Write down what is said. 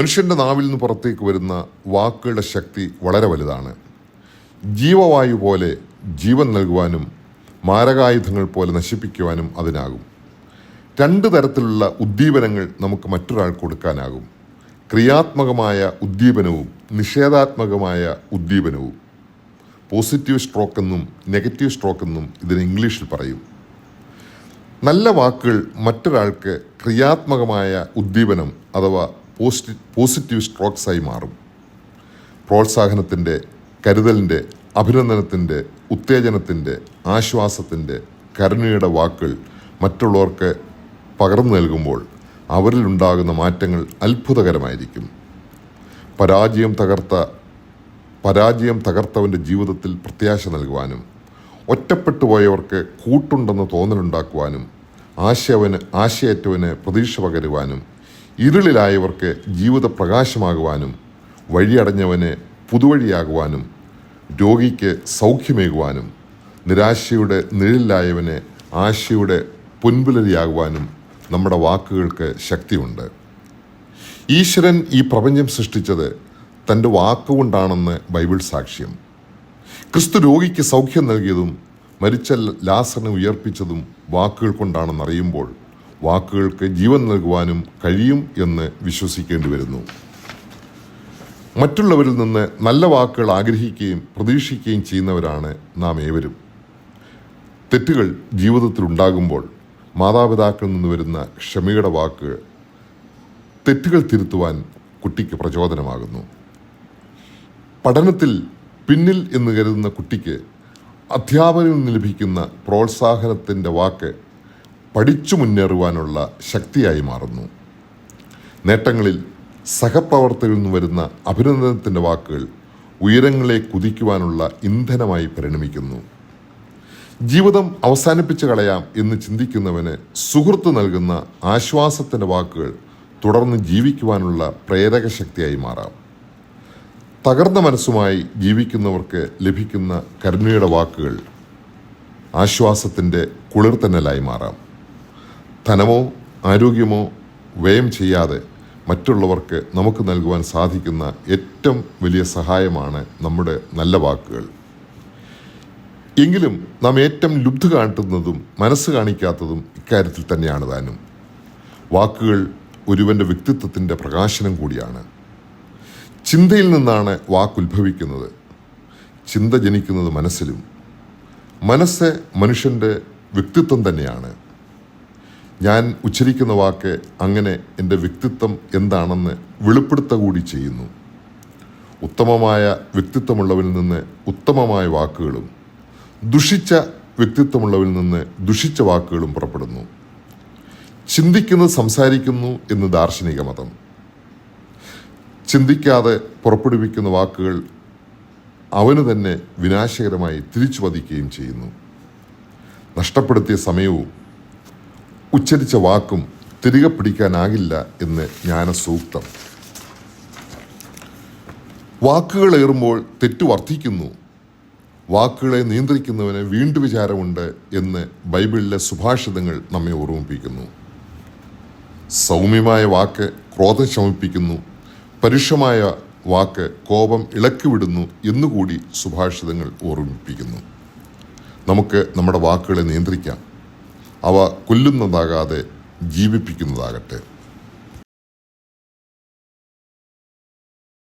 മനുഷ്യന്റെ നാവിൽ നിന്ന് പുറത്തേക്ക് വരുന്ന വാക്കുകളുടെ ശക്തി വളരെ വലുതാണ്. ജീവവായു പോലെ ജീവൻ നൽകുവാനും മാരകായുധങ്ങൾ പോലെ നശിപ്പിക്കുവാനും അതിനാകും. രണ്ട് തരത്തിലുള്ള ഉദ്ദീപനങ്ങൾ നമുക്ക് മറ്റൊരാൾ കൊടുക്കാനാകും. ക്രിയാത്മകമായ ഉദ്ദീപനവും നിഷേധാത്മകമായ ഉദ്ദീപനവും. പോസിറ്റീവ് സ്ട്രോക്ക് എന്നും നെഗറ്റീവ് സ്ട്രോക്ക് എന്നും ഇതിന് ഇംഗ്ലീഷിൽ പറയും. നല്ല വാക്കുകൾ മറ്റൊരാൾക്ക് ക്രിയാത്മകമായ ഉദ്ദീപനം അഥവാ പോസ്റ്റ് പോസിറ്റീവ് സ്ട്രോക്സായി മാറും. പ്രോത്സാഹനത്തിന്റെ കരുതലിന്റെ അഭിനന്ദനത്തിന്റെ ഉത്തേജനത്തിന്റെ ആശ്വാസത്തിന്റെ കരുണയുടെ വാക്കുകൾ മറ്റുള്ളവർക്ക് പകർന്നു നൽകുമ്പോൾ അവരിലുണ്ടാകുന്ന മാറ്റങ്ങൾ അത്ഭുതകരമായിരിക്കും. പരാജയം തകർത്ത പരാജയം തകർത്തവന്റെ ജീവിതത്തിൽ പ്രത്യാശ നൽകുവാനും ഒറ്റപ്പെട്ടു പോയവർക്ക് കൂട്ടുണ്ടെന്ന് തോന്നലുണ്ടാക്കുവാനും ആശയവന് ആശയറ്റവന് പ്രതീക്ഷ പകരുവാനും ഇരുളിലായവർക്ക് ജീവിത പ്രകാശമാകുവാനും വഴിയടഞ്ഞവന് പുതുവഴിയാകുവാനും രോഗിക്ക് സൗഖ്യമേകുവാനും നിരാശയുടെ നിഴലിലായവന് ആശയുടെ പൊൻപുലരിയാകുവാനും നമ്മുടെ വാക്കുകൾക്ക് ശക്തിയുണ്ട്. ഈശ്വരൻ ഈ പ്രപഞ്ചം സൃഷ്ടിച്ചത് തന്റെ വാക്കുകൊണ്ടാണെന്ന് ബൈബിൾ സാക്ഷ്യം. ക്രിസ്തു രോഗിക്ക് സൗഖ്യം നൽകിയതും മരിച്ച ലാസറിനെ ഉയർപ്പിച്ചതും വാക്കുകൾ കൊണ്ടാണെന്ന് അറിയുമ്പോൾ വാക്കുകൾക്ക് ജീവൻ നൽകുവാനും കഴിയും എന്ന് വിശ്വസിക്കേണ്ടി വരുന്നു. മറ്റുള്ളവരിൽ നിന്ന് നല്ല വാക്കുകൾ ആഗ്രഹിക്കുകയും പ്രതീക്ഷിക്കുകയും ചെയ്യുന്നവരാണ് നാം ഏവരും. തെറ്റുകൾ ജീവിതത്തിൽ ഉണ്ടാകുമ്പോൾ മാതാപിതാക്കളിൽ നിന്ന് വരുന്ന ക്ഷമയുടെ വാക്കുകൾ തെറ്റുകൾ തിരുത്തുവാൻ കുട്ടിക്ക് പ്രചോദനമാകുന്നു. പഠനത്തിൽ പിന്നിൽ എന്ന് കരുതുന്ന കുട്ടിക്ക് അധ്യാപകനിൽ നിന്ന് ലഭിക്കുന്ന പ്രോത്സാഹനത്തിന്റെ വാക്ക് പഠിച്ചു മുന്നേറുവാനുള്ള ശക്തിയായി മാറുന്നു. നേട്ടങ്ങളിൽ സഹപ്രവർത്തകരിൽ നിന്ന് വരുന്ന അഭിനന്ദനത്തിന്റെ വാക്കുകൾ ഉയരങ്ങളെ കുതിക്കുവാനുള്ള ഇന്ധനമായി പരിണമിക്കുന്നു. ജീവിതം അവസാനിപ്പിച്ച് കളയാം എന്ന് ചിന്തിക്കുന്നവന് സുഹൃത്ത് നൽകുന്ന ആശ്വാസത്തിന്റെ വാക്കുകൾ തുടർന്ന് ജീവിക്കുവാനുള്ള പ്രേരക ശക്തിയായി മാറാം. തകർന്ന മനസ്സുമായി ജീവിക്കുന്നവർക്ക് ലഭിക്കുന്ന കരുണയുടെ വാക്കുകൾ ആശ്വാസത്തിന്റെ കുളിർത്തന്നലായി മാറാം. ധനമോ ആരോഗ്യമോ വ്യയം ചെയ്യാതെ മറ്റുള്ളവർക്ക് നമുക്ക് നൽകുവാൻ സാധിക്കുന്ന ഏറ്റവും വലിയ സഹായമാണ് നമ്മുടെ നല്ല വാക്കുകൾ. എങ്കിലും നാം ഏറ്റവും ലുബ്ധ കാട്ടുന്നതും മനസ്സ് കാണിക്കാത്തതും ഇക്കാര്യത്തിൽ തന്നെയാണ് താനും. വാക്കുകൾ ഒരുവന്റെ വ്യക്തിത്വത്തിന്റെ പ്രകാശനം കൂടിയാണ്. ചിന്തയിൽ നിന്നാണ് വാക്കുത്ഭവിക്കുന്നത് ചിന്ത ജനിക്കുന്നത് മനസ്സിലും. മനസ്സ് മനുഷ്യന്റെ വ്യക്തിത്വം തന്നെയാണ്. ഞാൻ ഉച്ചരിക്കുന്ന വാക്ക് അങ്ങനെ എന്റെ വ്യക്തിത്വം എന്താണെന്ന് വെളിപ്പെടുത്ത കൂടി ചെയ്യുന്നു. ഉത്തമമായ വ്യക്തിത്വമുള്ളവരിൽ നിന്ന് ഉത്തമമായ വാക്കുകളും ദുഷിച്ച വ്യക്തിത്വമുള്ളവരിൽ നിന്ന് ദുഷിച്ച വാക്കുകളും പുറപ്പെടുന്നു. ചിന്തിക്കുന്നത് സംസാരിക്കുന്നു എന്ന് ദാർശനിക മതം. ചിന്തിക്കാതെ പുറപ്പെടുവിക്കുന്ന വാക്കുകൾ അവന് തന്നെ വിനാശകരമായി തിരിച്ചു ചെയ്യുന്നു. നഷ്ടപ്പെടുത്തിയ സമയവും ഉച്ചരിച്ച വാക്കും തിരികെ പിടിക്കാനാകില്ല എന്ന് ജ്ഞാനസൂക്തം. വാക്കുകൾ ഏറുമ്പോൾ തെറ്റു വർദ്ധിക്കുന്നു. വാക്കുകളെ നിയന്ത്രിക്കുന്നവന് വീണ്ടു വിചാരമുണ്ട് എന്ന് ബൈബിളിലെ സുഭാഷിതങ്ങൾ നമ്മെ ഓർമ്മിപ്പിക്കുന്നു. സൗമ്യമായ വാക്ക് ക്രോധം ശമിപ്പിക്കുന്നു. പരുഷമായ വാക്ക് കോപം ഇളക്കിവിടുന്നു എന്നുകൂടി സുഭാഷിതങ്ങൾ ഓർമ്മിപ്പിക്കുന്നു. നമുക്ക് നമ്മുടെ വാക്കുകളെ നിയന്ത്രിക്കാം. അവ കൊല്ലുന്നതാകാതെ ജീവിപ്പിക്കുന്നതാകട്ടെ.